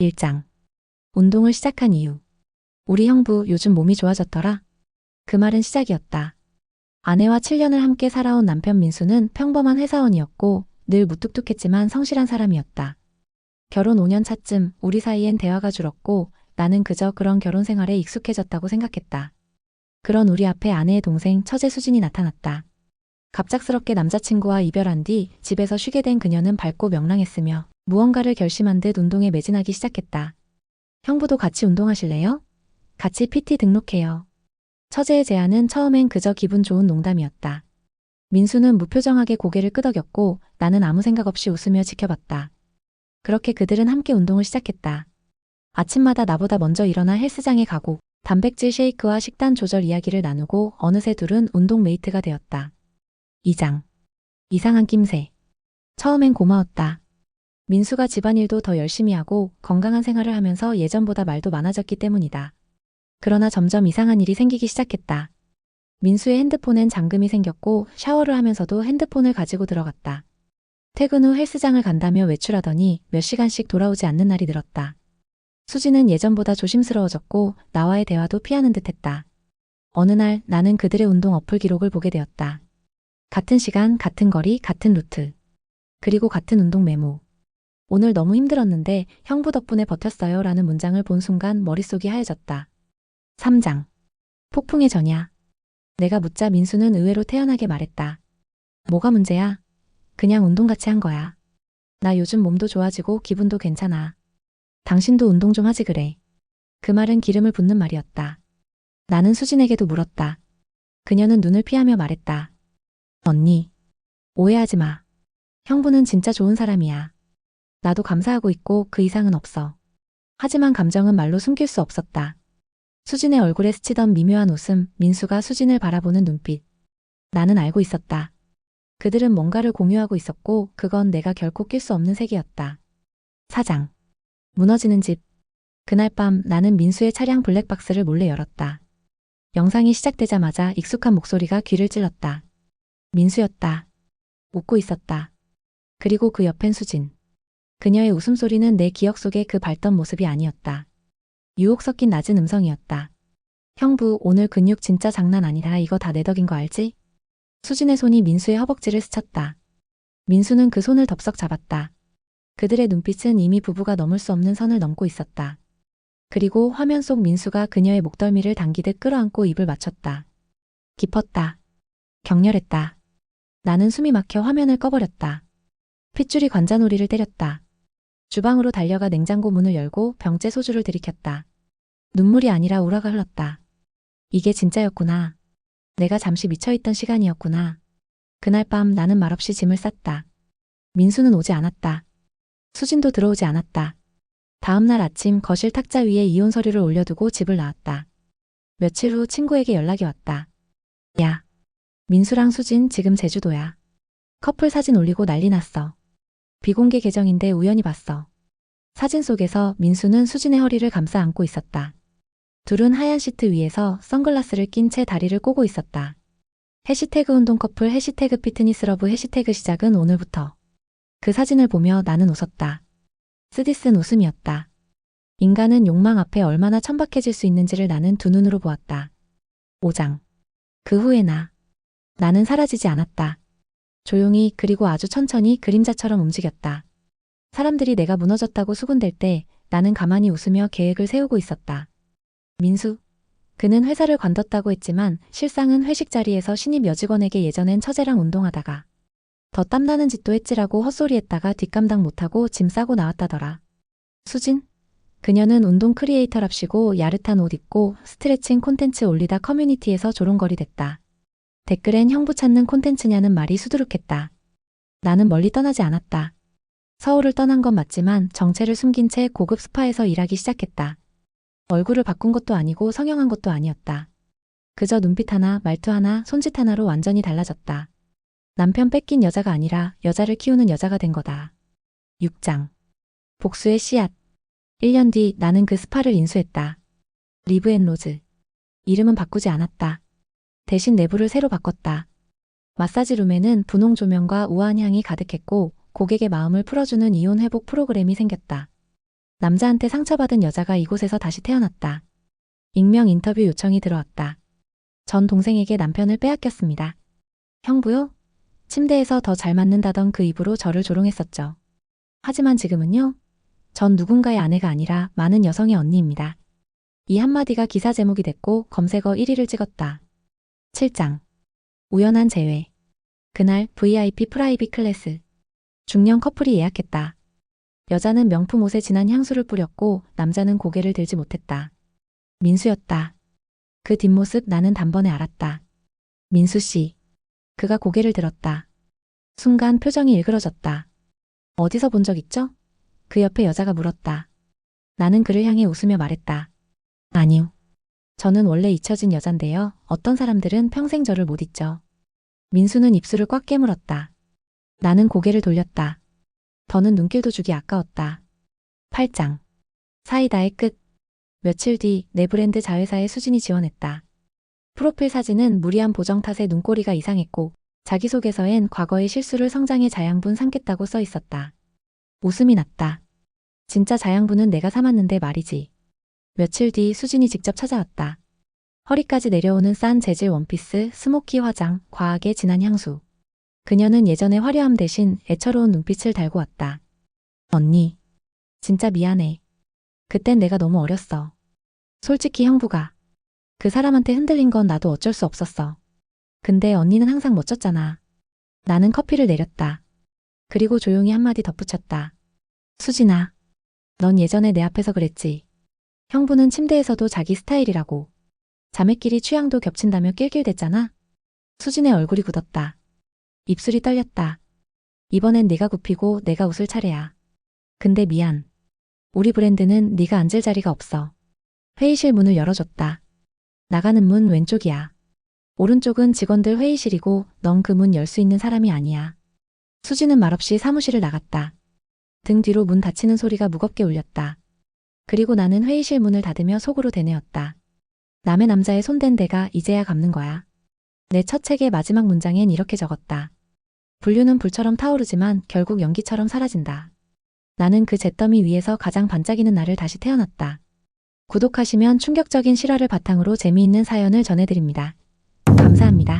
1장. 운동을 시작한 이유. 우리 형부 요즘 몸이 좋아졌더라. 그 말은 시작이었다. 아내와 7년을 함께 살아온 남편 민수는 평범한 회사원이었고 늘 무뚝뚝했지만 성실한 사람이었다. 결혼 5년 차쯤 우리 사이엔 대화가 줄었고 나는 그저 그런 결혼 생활에 익숙해졌다고 생각했다. 그런 우리 앞에 아내의 동생 처제 수진이 나타났다. 갑작스럽게 남자친구와 이별한 뒤 집에서 쉬게 된 그녀는 밝고 명랑했으며 무언가를 결심한 듯 운동에 매진하기 시작했다. 형부도 같이 운동하실래요? 같이 PT 등록해요. 처제의 제안은 처음엔 그저 기분 좋은 농담이었다. 민수는 무표정하게 고개를 끄덕였고 나는 아무 생각 없이 웃으며 지켜봤다. 그렇게 그들은 함께 운동을 시작했다. 아침마다 나보다 먼저 일어나 헬스장에 가고 단백질 쉐이크와 식단 조절 이야기를 나누고 어느새 둘은 운동 메이트가 되었다. 2장. 이상한 낌새. 처음엔 고마웠다. 민수가 집안일도 더 열심히 하고 건강한 생활을 하면서 예전보다 말도 많아졌기 때문이다. 그러나 점점 이상한 일이 생기기 시작했다. 민수의 핸드폰엔 잠금이 생겼고 샤워를 하면서도 핸드폰을 가지고 들어갔다. 퇴근 후 헬스장을 간다며 외출하더니 몇 시간씩 돌아오지 않는 날이 늘었다. 수지는 예전보다 조심스러워졌고 나와의 대화도 피하는 듯 했다. 어느 날 나는 그들의 운동 어플 기록을 보게 되었다. 같은 시간, 같은 거리, 같은 루트. 그리고 같은 운동 메모. 오늘 너무 힘들었는데 형부 덕분에 버텼어요 라는 문장을 본 순간 머릿속이 하얘졌다. 3장. 폭풍의 전야. 내가 묻자 민수는 의외로 태연하게 말했다. 뭐가 문제야? 그냥 운동 같이 한 거야. 나 요즘 몸도 좋아지고 기분도 괜찮아. 당신도 운동 좀 하지 그래. 그 말은 기름을 붓는 말이었다. 나는 수진에게도 물었다. 그녀는 눈을 피하며 말했다. 언니. 오해하지 마. 형부는 진짜 좋은 사람이야. 나도 감사하고 있고 그 이상은 없어. 하지만 감정은 말로 숨길 수 없었다. 수진의 얼굴에 스치던 미묘한 웃음, 민수가 수진을 바라보는 눈빛. 나는 알고 있었다. 그들은 뭔가를 공유하고 있었고 그건 내가 결코 낄 수 없는 색이었다. 사장. 무너지는 집. 그날 밤 나는 민수의 차량 블랙박스를 몰래 열었다. 영상이 시작되자마자 익숙한 목소리가 귀를 찔렀다. 민수였다. 웃고 있었다. 그리고 그 옆엔 수진. 그녀의 웃음소리는 내 기억 속의 그 밝던 모습이 아니었다. 유혹 섞인 낮은 음성이었다. 형부, 오늘 근육 진짜 장난 아니다. 이거 다 내 덕인 거 알지? 수진의 손이 민수의 허벅지를 스쳤다. 민수는 그 손을 덥석 잡았다. 그들의 눈빛은 이미 부부가 넘을 수 없는 선을 넘고 있었다. 그리고 화면 속 민수가 그녀의 목덜미를 당기듯 끌어안고 입을 맞췄다. 깊었다. 격렬했다. 나는 숨이 막혀 화면을 꺼버렸다. 핏줄이 관자놀이를 때렸다. 주방으로 달려가 냉장고 문을 열고 병째 소주를 들이켰다. 눈물이 아니라 우라가 흘렀다. 이게 진짜였구나. 내가 잠시 미쳐있던 시간이었구나. 그날 밤 나는 말없이 짐을 쌌다. 민수는 오지 않았다. 수진도 들어오지 않았다. 다음 날 아침 거실 탁자 위에 이혼 서류를 올려두고 집을 나왔다. 며칠 후 친구에게 연락이 왔다. 야. 민수랑 수진 지금 제주도야. 커플 사진 올리고 난리 났어. 비공개 계정인데 우연히 봤어. 사진 속에서 민수는 수진의 허리를 감싸 안고 있었다. 둘은 하얀 시트 위에서 선글라스를 낀 채 다리를 꼬고 있었다. 해시태그 운동 커플 해시태그 피트니스 러브 해시태그 시작은 오늘부터. 그 사진을 보며 나는 웃었다. 쓰디쓴 웃음이었다. 인간은 욕망 앞에 얼마나 천박해질 수 있는지를 나는 두 눈으로 보았다. 5장. 그 후에 나. 나는 사라지지 않았다. 조용히 그리고 아주 천천히 그림자처럼 움직였다. 사람들이 내가 무너졌다고 수군댈 때 나는 가만히 웃으며 계획을 세우고 있었다. 민수. 그는 회사를 관뒀다고 했지만 실상은 회식 자리에서 신입 여직원에게 예전엔 처제랑 운동하다가 더 땀나는 짓도 했지라고 헛소리했다가 뒷감당 못하고 짐 싸고 나왔다더라. 수진? 그녀는 운동 크리에이터랍시고 야릇한 옷 입고 스트레칭 콘텐츠 올리다 커뮤니티에서 조롱거리댔다. 댓글엔 형부 찾는 콘텐츠냐는 말이 수두룩했다. 나는 멀리 떠나지 않았다. 서울을 떠난 건 맞지만 정체를 숨긴 채 고급 스파에서 일하기 시작했다. 얼굴을 바꾼 것도 아니고 성형한 것도 아니었다. 그저 눈빛 하나, 말투 하나, 손짓 하나로 완전히 달라졌다. 남편 뺏긴 여자가 아니라 여자를 키우는 여자가 된 거다. 6장. 복수의 씨앗. 1년 뒤 나는 그 스파를 인수했다. 리브 앤 로즈. 이름은 바꾸지 않았다. 대신 내부를 새로 바꿨다. 마사지 룸에는 분홍 조명과 우아한 향이 가득했고 고객의 마음을 풀어주는 이온 회복 프로그램이 생겼다. 남자한테 상처받은 여자가 이곳에서 다시 태어났다. 익명 인터뷰 요청이 들어왔다. 전 동생에게 남편을 빼앗겼습니다. 형부요? 침대에서 더 잘 맞는다던 그 입으로 저를 조롱했었죠. 하지만 지금은요? 전 누군가의 아내가 아니라 많은 여성의 언니입니다. 이 한마디가 기사 제목이 됐고 검색어 1위를 찍었다. 7장. 우연한 재회. 그날 VIP 프라이빗 클래스. 중년 커플이 예약했다. 여자는 명품 옷에 진한 향수를 뿌렸고 남자는 고개를 들지 못했다. 민수였다. 그 뒷모습 나는 단번에 알았다. 민수 씨. 그가 고개를 들었다. 순간 표정이 일그러졌다. 어디서 본 적 있죠? 그 옆에 여자가 물었다. 나는 그를 향해 웃으며 말했다. 아니요. 저는 원래 잊혀진 여잔데요. 어떤 사람들은 평생 저를 못 잊죠. 민수는 입술을 꽉 깨물었다. 나는 고개를 돌렸다. 더는 눈길도 주기 아까웠다. 8장. 사이다의 끝. 며칠 뒤 내 브랜드 자회사에 수진이 지원했다. 프로필 사진은 무리한 보정 탓에 눈꼬리가 이상했고 자기소개서엔 과거의 실수를 성장의 자양분 삼겠다고 써 있었다. 웃음이 났다. 진짜 자양분은 내가 삼았는데 말이지. 며칠 뒤 수진이 직접 찾아왔다. 허리까지 내려오는 싼 재질 원피스, 스모키 화장, 과하게 진한 향수. 그녀는 예전의 화려함 대신 애처로운 눈빛을 달고 왔다. 언니. 진짜 미안해. 그땐 내가 너무 어렸어. 솔직히 형부가. 그 사람한테 흔들린 건 나도 어쩔 수 없었어. 근데 언니는 항상 멋졌잖아. 나는 커피를 내렸다. 그리고 조용히 한마디 덧붙였다. 수진아. 넌 예전에 내 앞에서 그랬지. 형부는 침대에서도 자기 스타일이라고. 자매끼리 취향도 겹친다며 낄낄댔잖아. 수진의 얼굴이 굳었다. 입술이 떨렸다. 이번엔 네가 굽히고 내가 웃을 차례야. 근데 미안. 우리 브랜드는 네가 앉을 자리가 없어. 회의실 문을 열어줬다. 나가는 문 왼쪽이야. 오른쪽은 직원들 회의실이고 넌 그 문 열 수 있는 사람이 아니야. 수지는 말없이 사무실을 나갔다. 등 뒤로 문 닫히는 소리가 무겁게 울렸다. 그리고 나는 회의실 문을 닫으며 속으로 되뇌었다. 남의 남자의 손댄 데가 이제야 갚는 거야. 내 첫 책의 마지막 문장엔 이렇게 적었다. 분류는 불처럼 타오르지만 결국 연기처럼 사라진다. 나는 그 잿더미 위에서 가장 반짝이는 날을 다시 태어났다. 구독하시면 충격적인 실화를 바탕으로 재미있는 사연을 전해드립니다. 감사합니다.